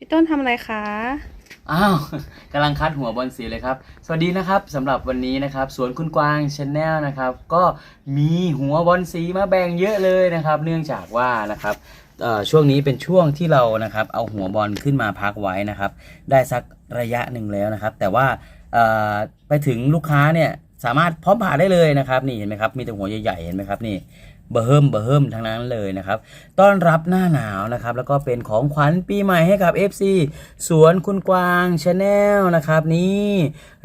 พี่ต้นทำอะไรคะ อ้าวกำลังคัดหัวบอลสีเลยครับ สวัสดีนะครับสำหรับวันนี้นะครับสวนคุณกวางชาแนลนะครับ ก็มีหัวบอลสีมาแบ่งเยอะเลยนะครับ เนื่องจากว่านะครับเอ่อช่วงนี้เป็นช่วงที่เรานะครับเอาหัวบอลขึ้นมาพักไว้นะครับ ได้สักระยะหนึ่งแล้วนะครับ แต่ว่าเอ่อไปถึงลูกค้าเนี่ยสามารถพร้อมผ่าได้เลยนะครับ นี่เห็นไหมครับมีแต่หัวใหญ่ๆเห็นไหมครับนี่ เบอร์เฮิมเบอร์เฮิมทั้งนั้นเลยนะครับต้อนรับหน้าหนาวนะครับ แล้วก็เป็นของขวัญปีใหม่ให้กับ FC สวนคุณกวางชาแนลนะครับ นี่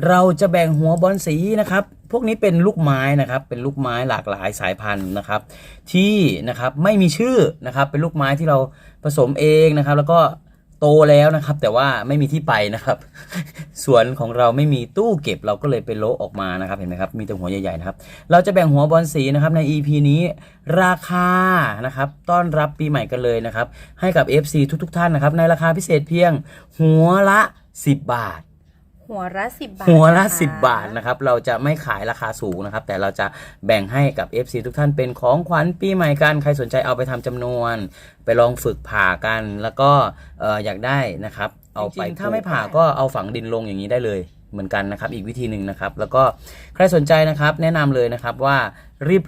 เราจะแบ่งหัวบอลสีนะครับพวกนี้เป็นลูกไม้นะครับเป็นลูกไม้หลากหลายสายพันธุ์นะครับ ที่นะครับไม่มีชื่อนะครับเป็นลูกไม้ที่เราผสมเองนะครับ แล้วก็ โตแล้วนะครับ แต่ว่าไม่มีที่ไปนะครับ สวนของเราไม่มีตู้เก็บเราก็เลยไปโละออกมานะครับเห็นไหมครับมีแต่หัวใหญ่ๆนะครับ เราจะแบ่งหัวบอลสีนะครับใน EP นี้ราคานะครับ ต้อนรับปีใหม่กันเลยนะครับ ให้กับ FC ทุกๆ ท่านนะครับ ในราคาพิเศษเพียงหัวละ 10 บาท หัวละสิบบาทหัวละนค10บาทนะครับ เราจะไม่ขายราคาสูงนะครับ แต่เราจะแบ่งให้กับ FC ทุกท่านเป็นของขวัญปีใหม่กัน ใครสนใจเอาไปทำจำนวน ไปลองฝึกผ่ากัน แล้วก็เอ่ออยากได้นะครับ เอาไปถ้าไม่ผ่าก็เอาฝังดินลงอย่างนี้ได้เลยเหมือนกันนะครับ อีกวิธีหนึ่งนะครับ แล้วก็ใครสนใจนะครับ แนะนำเลยนะครับว่า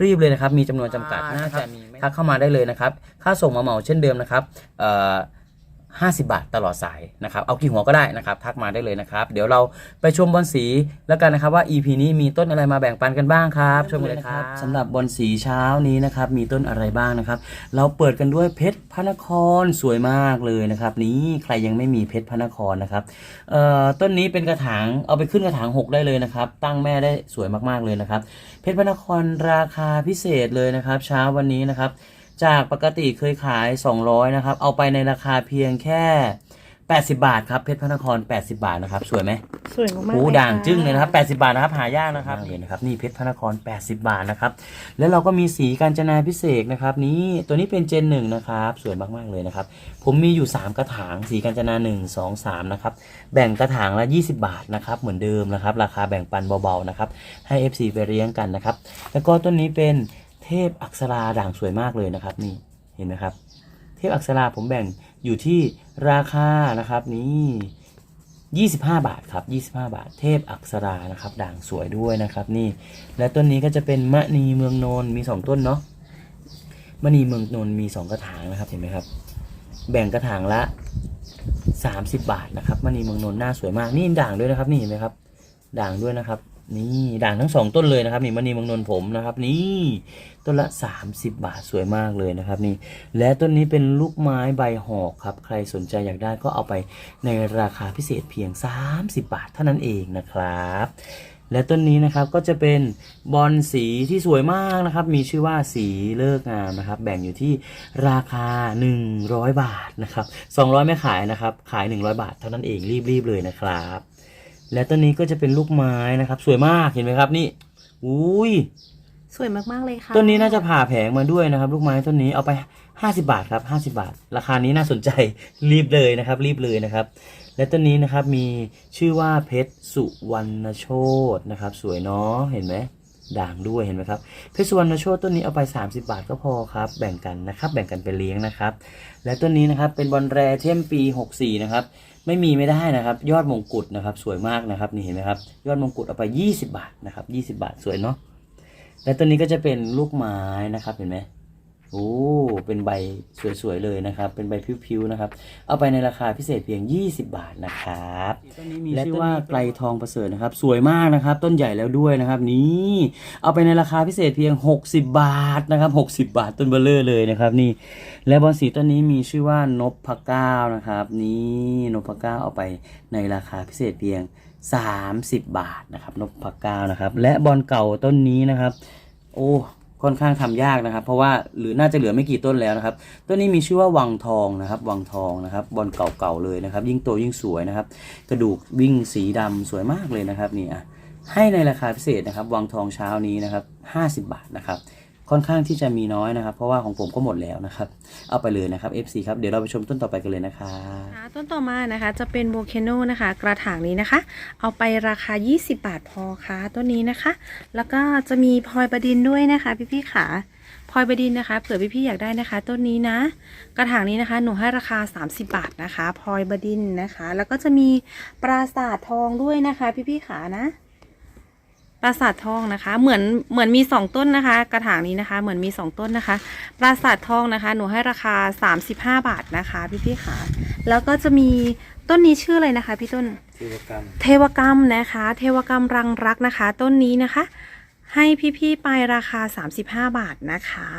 รีบๆเลยนะครับ มีจำนวนจำกัดน่าจะมีทักเข้ามาได้เลยนะครับ ค่าส่งมาเหมาเช่นเดิมนะครับเอ่อ 50 บาทตลอดสายนะครับเอากี่หัวก็ได้นะครับทักมาได้เลยนะครับเดี๋ยวเราไปชมบอลสีแล้วกันนะครับว่า EP นี้มีต้นอะไรมาแบ่งปันกันบ้างครับชมกันเลยครับสำหรับบอลสีเช้านี้นะครับมีต้นอะไรบ้างนะครับ เราเปิดกันด้วยเพชรพระนครสวยมากเลยนะครับนี้ใครยังไม่มีเพชรพระนครนะครับเอ่อต้นนี้เป็นกระถางเอาไปขึ้นกระถาง 6 ได้เลยนะครับตั้งแม่ได้สวยมากๆเลยนะครับ เพชรพระนครราคาพิเศษเลยนะครับ เช้าวันนี้นะครับ จากปกติเคยขาย 200 นะครับ เอาไปในราคาเพียงแค่ 80 บาทครับ เพชรพระนคร 80 บาทนะครับ สวยไหมสวยมากๆโอ้เลยด่างค่ะจึ้งเลยนะครับ 80 บาทนะครับ หายากนะครับเลยนะครับ นี่เพชรพระนคร 80 บาทนะครับ แล้วเราก็มีสีกาญจนาพิเศษนะครับ นี่ตัวนี้เป็นเจนหนึ่งนะครับ สวยมากๆเลยนะครับ ผมมีอยู่ 3 กระถาง สีกาญจนา 1 2 3 นะครับ แบ่งกระถางละ 20 บาทนะครับ เหมือนเดิมนะครับ ราคาแบ่งปันเบาๆนะครับ ให้ FC ไปเลี้ยงกันนะครับ แล้วก็ต้นนี้เป็น เทพอักษราด่างสวยมากเลยนะครับนี่เห็นไหมครับ เทพอักษราผมแบ่งอยู่ที่ราคานะครับนี่25 บาทครับ 25 บาท เทพอักษรานะครับ ด่างสวยด้วยนะครับนี่ และต้นนี้ก็จะเป็นมณีเมืองนนมี 2 ต้นเนาะมณีเมืองนนมี 2 กระถางนะครับ เห็นไหมครับ แบ่งกระถางละ 30 บาทนะครับมณีเมืองนนหน้าสวยมาก นี่ด่างด้วยนะครับ นี่เห็นไหมครับ ด่างด้วยนะครับ นี่ด่างทั้งสองต้นเลยนะครับนี่มณีเมืองนนท์ผมนะครับ นี่ต้นละ 30 บาทสวยมากเลยนะครับ นี่ และต้นนี้เป็นลูกไม้ใบหอกครับ ใครสนใจอยากได้ก็เอาไปในราคาพิเศษเพียง 30 บาทเท่านั้นเองนะครับและต้นนี้นะครับก็จะเป็นบอลสีที่สวยมากนะครับ มีชื่อว่าสีเลิกงามนะครับ แบ่งอยู่ที่ราคา 100 บาทนะครับ 200 ไม่ขายนะครับ ขาย 100 บาทเท่านั้นเองรีบๆเลยนะครับ และต้นนี้ก็จะเป็นลูกไม้นะครับ สวยมากเห็นไหมครับนี่อุ้ยสวยมากๆเลยค่ะต้นนี้น่าจะผ่าแผงมาด้วยนะครับ ลูกไม้ต้นนี้เอาไป 50 บาทครับ50 บาท ราคานี้น่าสนใจรีบเลยนะครับ รีบเลยนะครับ และต้นนี้นะครับมีชื่อว่าเพชรสุวรรณโชตนะครับ สวยเนาะเห็นไหมด่างด้วยเห็นไหมครับเพชรสุวรรณโชตต้นนี้เอาไป 30 บาทก็พอครับ แบ่งกันนะครับ แบ่งกันไปเลี้ยงนะครับ และต้นนี้นะครับเป็นบอลแรเทมปี 64 นะครับ ไม่มีไม่ได้นะครับ ยอดมงกุฎนะครับ สวยมากนะครับนี่เห็นไหมครับ ยอดมงกุฎเอาไป 20 บาทนะครับ 20 บาทสวยเนาะและตัวนี้ก็จะเป็นลูกไม้นะครับเห็นไหม โอ้ เป็นใบสวยๆเลยนะครับ เป็นใบพิ้วๆนะครับ เอาไปในราคาพิเศษเพียง 20 บาทนะครับ ต้นนี้มีชื่อว่าไกลทองประเสริฐนะครับ สวยมากนะครับ ต้นใหญ่แล้วด้วยนะครับ นี่ เอาไปในราคาพิเศษเพียง 60 บาทนะครับ 60 บาทต้นเบลเลอร์เลยนะครับ นี่ และบอลสีต้นนี้มีชื่อว่านพพเก้านะครับ นี่นพเก้าเอาไปในราคาพิเศษเพียง 30 บาทนะครับนพพเก้านะครับ และบอลเก่าต้นนี้นะครับ โอ้ ค่อนข้างทำยากนะครับ เพราะว่าหรือน่าจะเหลือไม่กี่ต้นแล้วนะครับต้นนี้มีชื่อว่าวังทองนะครับ วังทองนะครับบอลเก่าๆเลยนะครับ ยิ่งโตยิ่งสวยนะครับ กระดูกวิ่งสีดำสวยมากเลยนะครับนี่อะให้ในราคาพิเศษนะครับ วังทองเช้านี้นะครับ50 บาทนะครับ ค่อนข้างที่จะมีน้อยนะครับ เพราะว่าของผมก็หมดแล้วนะครับ เอาไปเลยนะครับ FC ครับ เดี๋ยวเราไปชมต้นต่อไปกันเลยนะครับค่ะต้นต่อมานะคะจะเป็นโบเคโนนะคะ กระถางนี้นะคะ เอาไปราคา 20 บาทพอค่ะต้นนี้นะคะ แล้วก็จะมีพลอยประดินด้วยนะคะ พี่ๆค่ะพลอยบดินนะคะเผื่อพี่ๆอยากได้นะคะ ต้นนี้นะ กระถางนี้นะคะ หนูให้ราคา 30 บาทนะคะพลอยบดินนะคะ แล้วก็จะมีปราสาททองด้วยนะคะ พี่ๆขานะ ปราสาททองนะคะ เหมือนเหมือนมีสองต้นนะคะ กระถางนี้นะคะ เหมือนมีสองต้นนะคะ ปราสาททองนะคะ หนูให้ราคา35บาทนะคะพี่ๆขาแล้วก็จะมีต้นนี้ชื่ออะไรนะคะ พี่ต้น เทวกรรม เทวกรรมนะคะ เทวกรรมรังรักนะคะ ต้นนี้นะคะ ให้พี่ๆไปราคา 35 บาทนะคะ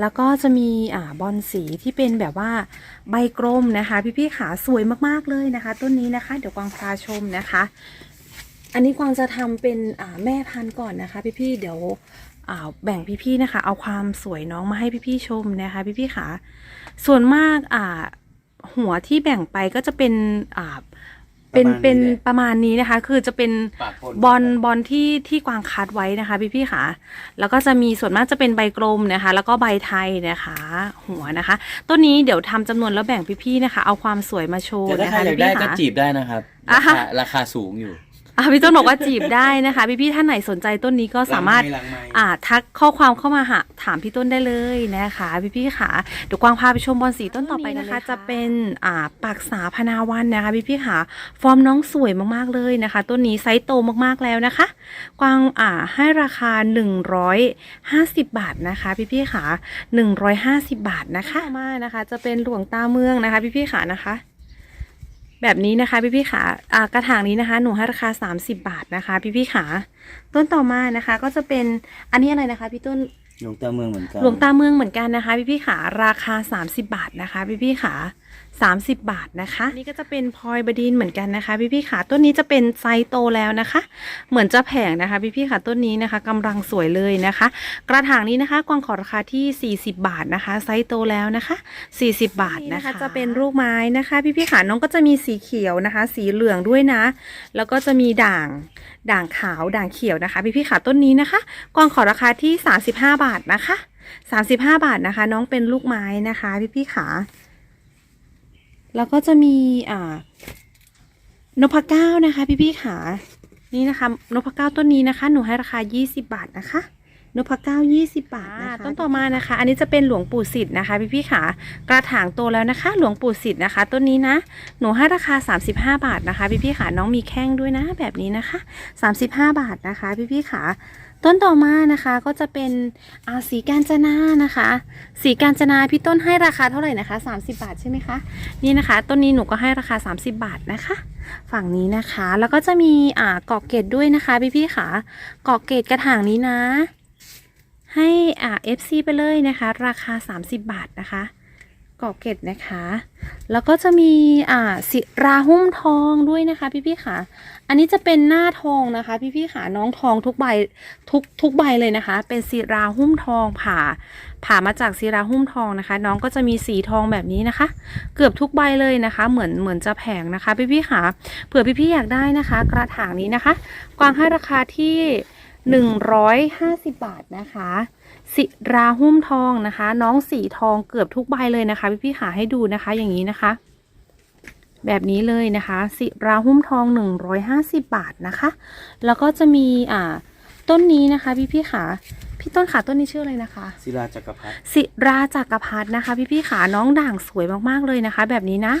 แล้วก็จะมีอ่าบอลสีที่เป็นแบบว่าใบกลมนะคะ พี่ๆขาสวยมากๆเลยนะคะ ต้นนี้นะคะ เดี๋ยวกวางพาชมนะคะ อันนี้กวางจะทำเป็นอ่าแม่พันธุ์ก่อนนะคะพี่ๆเดี๋ยวอ่าแบ่งพี่ๆนะคะ เอาความสวยน้องมาให้พี่ๆชมนะคะพี่ๆขาส่วนมากอ่าหัวที่แบ่งไปก็จะเป็นอ่าเป็นเป็นประมาณนี้นะคะ คือจะเป็นปากคนบอลบอลที่ที่กวางคัดไว้นะคะ พี่พี่ๆค่ะ แล้วก็จะมีส่วนมากจะเป็นใบกลมนะคะ แล้วก็ใบไทยนะคะ หัวนะคะต้นนี้เดี๋ยวทำจำนวนแล้วแบ่งพี่ๆนะคะ เอาความสวยมาโชว์แต่ถ้านะใครคะอยากได้พี่ๆก็ค่ะจีบได้นะครับอะราคาราคาสูงอยู่ อะพี่ต้นบอกว่าจีบได้นะคะ พี่ๆท่านไหนสนใจต้นนี้ก็สามารถหลังไมค์อ่าทักข้อความเข้ามาหาถามพี่ต้นได้เลยนะคะ พี่พี่ๆค่ะเดี๋ยวกวางพาไปชมบอลสีต้นต่อไปนะคะ จะเป็นอ่าปากษาพนาวันนะคะพี่พี่ๆค่ะ ฟอร์มน้องสวยมากๆเลยนะคะ ต้นนี้ไซส์โตมากๆแล้วนะคะ กวางอ่าให้ราคา 150 บาทนะคะ พี่พี่ๆค่ะ 150 บาทนะคะต่อมานะคะ จะเป็นหลวงตาเมืองนะคะ พี่พี่ๆค่ะนะคะ แบบนี้นะคะพี่พี่ๆขาอ่ากระถางนี้นะคะ หนูให้ราคา 30 บาทนะคะ พี่พี่ๆขาต้นต่อมานะคะ ก็จะเป็นอันนี้อะไรนะคะพี่ต้นหลวงตาเมืองเหมือนกันหลวงตาเมืองเหมือนกันนะคะ พี่พี่ๆขาราคา 30 บาทนะคะ พี่พี่ๆขา 30 บาทนะคะ นี่ก็จะเป็นพลอยบดินทร์เหมือนกันนะคะ พี่พี่ๆขาต้นนี้จะเป็นไซส์โตแล้วนะคะ เหมือนจะแผงนะคะ พี่พี่ๆขาต้นนี้นะคะกำลังสวยเลยนะคะ กระถางนี้นะคะกวางขอราคาที่ 40 บาทนะคะ ไซส์โตแล้วนะคะ 40 บาทนะคะ จะเป็นลูกไม้นะคะ พี่พี่ๆขาน้องก็จะมีสีเขียวนะคะ สีเหลืองด้วยนะ แล้วก็จะมีด่างด่างขาวด่างเขียวนะคะ พี่พี่ๆขาต้นนี้นะคะ กวางขอราคาที่ 35 บาทนะคะ 35 บาทนะคะ น้องเป็นลูกไม้นะคะ พี่พี่ๆขา แล้วก็จะมีอ่านพเก้านะคะพี่พี่ๆขานี่นะคะนพเก้าต้นนี้นะคะ หนูให้ราคา 20 บาทนะคะนพเก้า20 บาทนะคะต้นต่อมานะคะ อันนี้จะเป็นหลวงปู่สิทธิ์นะคะ พี่พี่ๆขากระถางโตแล้วนะคะ หลวงปู่สิทธิ์นะคะ ต้นนี้นะ หนูให้ราคา 35 บาทนะคะ พี่พี่ๆขาน้องมีแข้งด้วยนะ แบบนี้นะคะ 35 บาทนะคะ พี่พี่ๆขา ต้นต่อมานะคะก็จะเป็นอาสีกาญจนานะคะ สีกาญจนาพี่ต้นให้ราคาเท่าไหร่นะคะ 30 บาทใช่ไหมคะนี่นะคะ ต้นนี้หนูก็ให้ราคา 30 บาทนะคะ ฝั่งนี้นะคะ แล้วก็จะมีอ่ากอกเกตด้วยนะคะพี่พี่ๆค่ะกอกเกตกระถางนี้นะ ให้อ่า FC ไปเลยนะคะ ราคา 30 บาทนะคะ กอกเกตนะคะ แล้วก็จะมีอ่าสิราหุ้มทองด้วยนะคะพี่พี่ๆค่ะ อันนี้จะเป็นหน้าทองนะคะ พี่พี่ๆค่ะน้องทองทุกใบทุกทุกใบเลยนะคะ เป็นศิราหุ้มทองผ่า ผ่ามาจากศิราหุ้มทองนะคะ น้องก็จะมีสีทองแบบนี้นะคะ เกือบทุกใบเลยนะคะ เหมือนเหมือนจะแพงนะคะ พี่พี่ๆค่ะเผื่อพี่พี่ๆอยากได้นะคะ กระถางนี้นะคะ กวางให้ราคาที่ 150 บาทนะคะ สิราหุ้มทองนะคะ น้องสีทองเกือบทุกใบเลยนะคะพี่พี่หาให้ดูนะคะอย่างนี้นะคะ แบบนี้เลยนะคะ สิราหุ้มทอง 150 บาทนะคะ แล้วก็จะมีอ่าต้นนี้นะคะพี่พี่ขา พี่ต้นขาต้นนี้ชื่ออะไรนะคะ ศิลาจักรพรรดิสิราจักรพัฒนะคะ พี่พี่ๆขาน้องด่างสวยมากๆเลยนะคะ แบบนี้นะ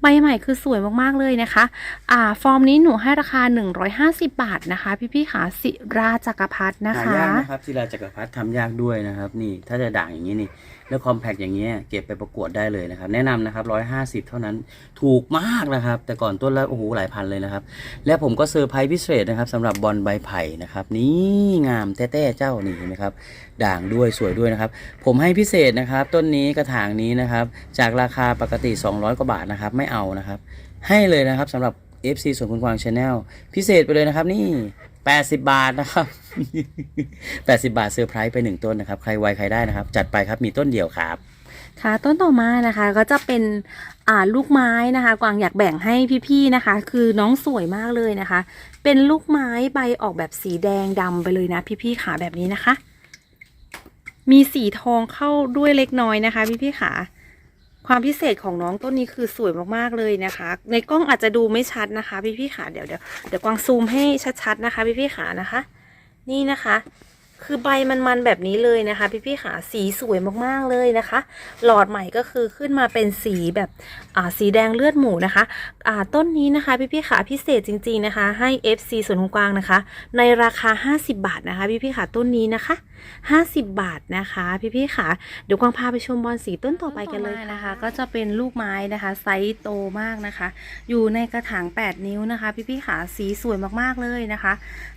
ใบใหม่คือสวยมากๆเลยนะคะ อ่า ฟอร์มนี้หนูให้ราคา 150 บาทนะคะ พี่พี่ๆขาสิราจักรพัฒนะหาคะยากนะครับศิลาจักรพรรดิทำยากด้วยนะครับ นี่ถ้าจะด่างอย่างนี้นี่ แล้วคอมแพคอย่างเงี้ยเก็บไปประกวดได้เลยนะครับ แนะนำนะครับร้อยห้าสิบเท่านั้นถูกมากนะครับ แต่ก่อนต้นละโอ้โหหลายพันเลยนะครับ และผมก็เซอร์ไพรส์พิเศษนะครับสำหรับบอลใบไผ่นะครับ นี่งามแต้ๆเจ้านี่เห็นไหมครับ ด่างด้วยสวยด้วยนะครับ ผมให้พิเศษนะครับ ต้นนี้กระถางนี้นะครับ จากราคาปกติ 200 กว่าบาทนะครับ ไม่เอานะครับ ให้เลยนะครับสำหรับ FC ส่วนคุณกวางชาแนลพิเศษไปเลยนะครับนี่ 80บาทนะครับ80บาทเซอร์ไพรส์ไปหนึ่งต้นนะครับ ใครไวใครได้นะครับ จัดไปครับมีต้นเดียวครับ ค่ะต้นต่อมานะคะก็จะเป็นอ่าลูกไม้นะคะ กวางอยากแบ่งให้พี่ๆนะคะ คือน้องสวยมากเลยนะคะ เป็นลูกไม้ใบออกแบบสีแดงดำไปเลยนะพี่ๆขาแบบนี้นะคะ มีสีทองเข้าด้วยเล็กน้อยนะคะ พี่ๆขา ความพิเศษของน้องต้นนี้คือสวยมากๆเลยนะคะ ในกล้องอาจจะดูไม่ชัดนะคะ พี่พี่ขาเดี๋ยวเดี๋ยวเดี๋ยวกวางซูมให้ชัดๆนะคะ พี่พี่ขานะคะ นี่นะคะ คือใบมันๆแบบนี้เลยนะคะ พี่ๆค่ะสีสวยมากๆเลยนะคะ หลอดใหม่ก็คือขึ้นมาเป็นสีแบบอ่าสีแดงเลือดหมูนะคะอ่าต้นนี้นะคะพี่ๆค่ะพิเศษจริง ๆนะคะ ให้ FC ส่วนของกวางนะคะ ในราคา 50 บาทนะคะ พี่ๆค่ะต้นนี้นะคะ 50 บาทนะคะ พี่ๆค่ะเดี๋ยวกวางพาไปชมบอลสีต้นต่อไปกันเลยนะคะ ก็จะเป็นลูกไม้นะคะไซส์โตมากนะคะ อยู่ในกระถาง 8 นิ้วนะคะ พี่ๆค่ะสีสวยมากๆเลยนะคะ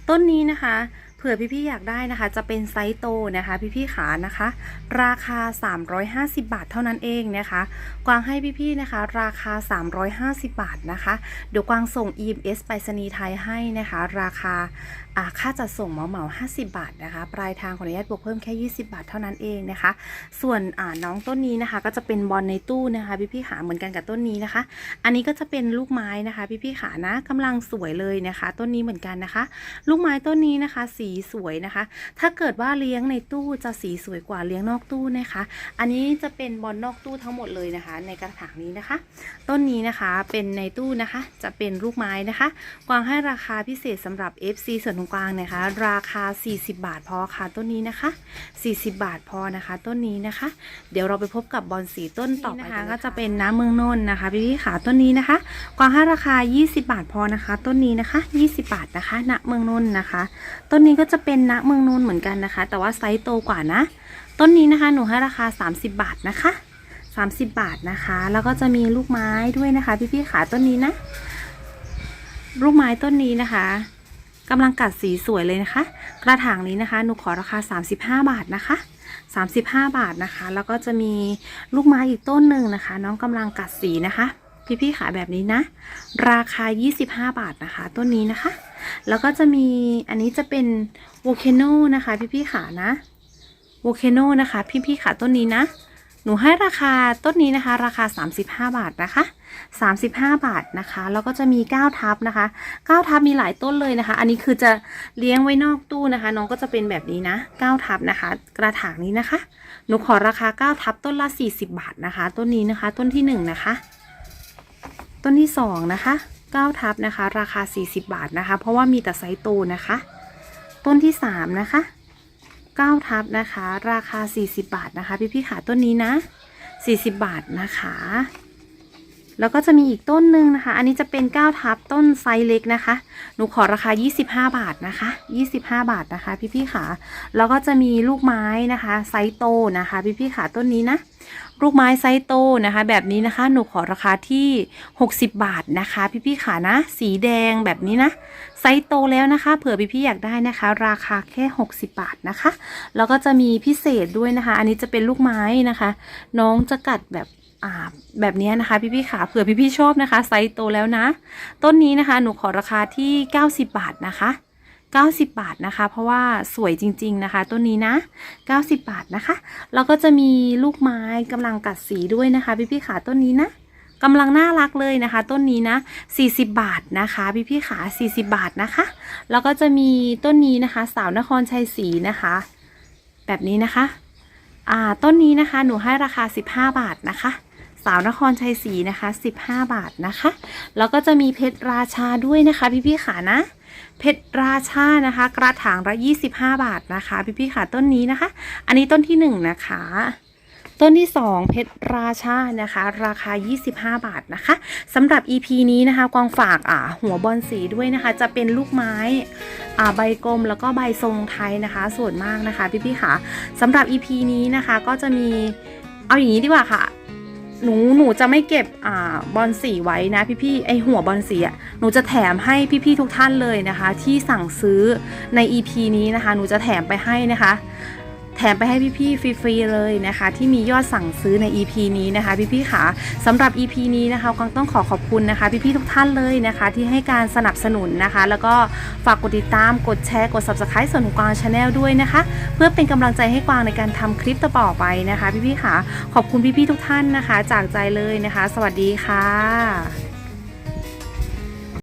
ต้นนี้นะคะ ผื่อพี่ๆอยากได้นะคะ จะเป็นไซส์โตนะคะพี่ๆขานะคะ ราคา 350 บาทเท่านั้นเองนะคะ กวางให้พี่ๆนะคะ ราคา 350 บาทนะคะ เดี๋ยวกวางส่ง EMS ไปรษณีย์ไทยให้นะคะ ราคาค่าจัดส่งเหมาเหมา50 บาทนะคะ ปลายทางขออนุญาตบวกเพิ่มแค่ 20 บาทเท่านั้นเองนะคะ ส่วนน้องต้นนี้นะคะ ก็จะเป็นบอลในตู้นะคะพี่ๆขาเหมือนกันกับต้นนี้นะคะ อันนี้ก็จะเป็นลูกไม้นะคะพี่ๆขานะกำลังสวยเลยนะคะ ต้นนี้เหมือนกันนะคะ ลูกไม้ต้นนี้นะคะสีสวยนะคะ ถ้าเกิดว่าเลี้ยงในตู้จะสีสวยกว่าเลี้ยงนอกตู้นะคะ อันนี้จะเป็นบอลนอกตู้ทั้งหมดเลยนะคะ ในกระถางนี้นะคะ ต้นนี้นะคะเป็นในตู้นะคะ จะเป็นลูกไม้นะคะ กวางให้ราคาพิเศษสำหรับ FC ส่วนของกวางนะคะ ราคา 40 บาทพอค่ะต้นนี้นะคะ 40 บาทพอนะคะ ต้นนี้นะคะ เดี๋ยวเราไปพบกับบอลสีต้นต่อไปนะคะ ก็จะเป็นน้ำเมืองนนท์นะคะพี่ๆขาต้นนี้นะคะ กวางให้ราคา 20 บาทพอนะคะ ต้นนี้นะคะ 20 บาทนะคะณเมืองนนท์นะคะ ต้นนี้ก็ก็จะเป็นณเมืองนูนเหมือนกันนะคะ แต่ว่าไซส์โตกว่านะ ต้นนี้นะคะหนูให้ราคา 30 บาทนะคะ 30 บาทนะคะ แล้วก็จะมีลูกไม้ด้วยนะคะ พี่ๆขาต้นนี้นะ ลูกไม้ต้นนี้นะคะกำลังกัดสีสวยเลยนะคะ กระถางนี้นะคะ หนูขอราคา 35 บาทนะคะ 35 บาทนะคะ แล้วก็จะมีลูกไม้อีกต้นหนึ่งนะคะ น้องกำลังกัดสีนะคะ พี่ๆขาแบบนี้นะ ราคา 25 บาทนะคะ ต้นนี้นะคะ แล้วก็จะมีอันนี้จะเป็นโวเคโนนะคะ พี่ๆขานะโวเคโนนะคะ พี่ๆขาต้นนี้นะ หนูให้ราคาต้นนี้นะคะ ราคา 35 บาทนะคะ 35 บาทนะคะ แล้วก็จะมี 9 ทับนะคะ9ทับมีหลายต้นเลยนะคะ อันนี้คือจะเลี้ยงไว้นอกตู้นะคะ น้องก็จะเป็นแบบนี้นะ9ทับนะคะ กระถางนี้นะคะ หนูขอราคา 9 ทับต้นละ 40 บาทนะคะ ต้นนี้นะคะ ต้นที่ 1 นะคะ ต้นที่ 2 นะคะ 9ทับนะคะ ราคา 40 บาทนะคะ เพราะว่ามีแต่ไซส์โตนะคะ ต้นที่ 3 นะคะ 9 ทับนะคะ ราคา 40 บาทนะคะ พี่ๆขาต้นนี้นะ 40 บาทนะคะ แล้วก็จะมีอีกต้นหนึ่งนะคะ อันนี้จะเป็น 9 ทับต้นไซส์เล็กนะคะ หนูขอราคา 25 บาทนะคะ 25 บาทนะคะ พี่ๆขาแล้วก็จะมีลูกไม้นะคะ ไซส์โตนะคะ พี่ๆขาต้นนี้นะ ลูกไม้ไซส์โตนะคะ แบบนี้นะคะ หนูขอราคาที่ 60 บาทนะคะ พี่ๆขานะ สีแดงแบบนี้นะไซส์โตแล้วนะคะ เผื่อพี่ๆอยากได้นะคะ ราคาแค่ 60 บาทนะคะ แล้วก็จะมีพิเศษด้วยนะคะ อันนี้จะเป็นลูกไม้นะคะ น้องจะกัดแบบอ่าแบบนี้นะคะพี่ๆขาเผื่อพี่ๆชอบนะคะ ไซส์โตแล้วนะ ต้นนี้นะคะหนูขอราคาที่ 90 บาทนะคะ 90 บาทนะคะ เพราะว่าสวยจริง ๆนะคะ ต้นนี้นะ 90 บาทนะคะ แล้วก็จะมีลูกไม้กำลังกัดสีด้วยนะคะ พี่ๆขาต้นนี้นะกำลังน่ารักเลยนะคะ ต้นนี้นะ 40 บาทนะคะพี่ๆขา40 บาทนะคะ แล้วก็จะมีต้นนี้นะคะ สาวนครชัยศรีนะคะ แบบนี้นะคะอ่าต้นนี้นะคะหนูให้ราคา 15 บาทนะคะ สาวนครชัยศรีนะคะ 15 บาทนะคะ แล้วก็จะมีเพชรราชาด้วยนะคะ พี่ๆขานะ เพชรราชานะคะ กระถางละ25 บาทนะคะ พี่ๆขาต้นนี้นะคะ อันนี้ต้นที่ 1 นะคะ ต้นที่ 2 เพชรราชานะคะ ราคา 25 บาทนะคะสำหรับ EP นี้นะคะกวางฝากอ่าหัวบอลสีด้วยนะคะ จะเป็นลูกไม้อ่าใบกลมแล้วก็ใบทรงไทยนะคะ ส่วนมากนะคะ พี่ๆค่ะสำหรับ EP นี้นะคะก็จะมีเอาอย่างนี้ดีกว่าค่ะ หนูหนูจะไม่เก็บอ่าบอลสีไว้นะพี่ๆไอหัวบอลสีอะหนูจะแถมให้พี่ๆทุกท่านเลยนะคะ ที่สั่งซื้อใน EP นี้นะคะ หนูจะแถมไปให้นะคะ มไปให้พี่ๆฟรีๆเลยนะคะ ที่มียอดสั่งซื้อใน EP นี้นะคะพี่ๆค่ะสำหรับ EP นี้นะคะกังต้องขอขอบคุณนะคะ พี่ๆทุกท่านเลยนะคะ ที่ให้การสนับสนุนนะคะ แล้วก็ฝากกดติดตามกดแชร์กด subscribe ส่วนของกวางชาแนลด้วยนะคะ เพื่อเป็นกำลังใจให้กวางในการทำคลิปต่อไปนะคะ พี่ๆค่ะขอบคุณพี่ๆทุกท่านนะคะ จากใจเลยนะคะ สวัสดีค่ะ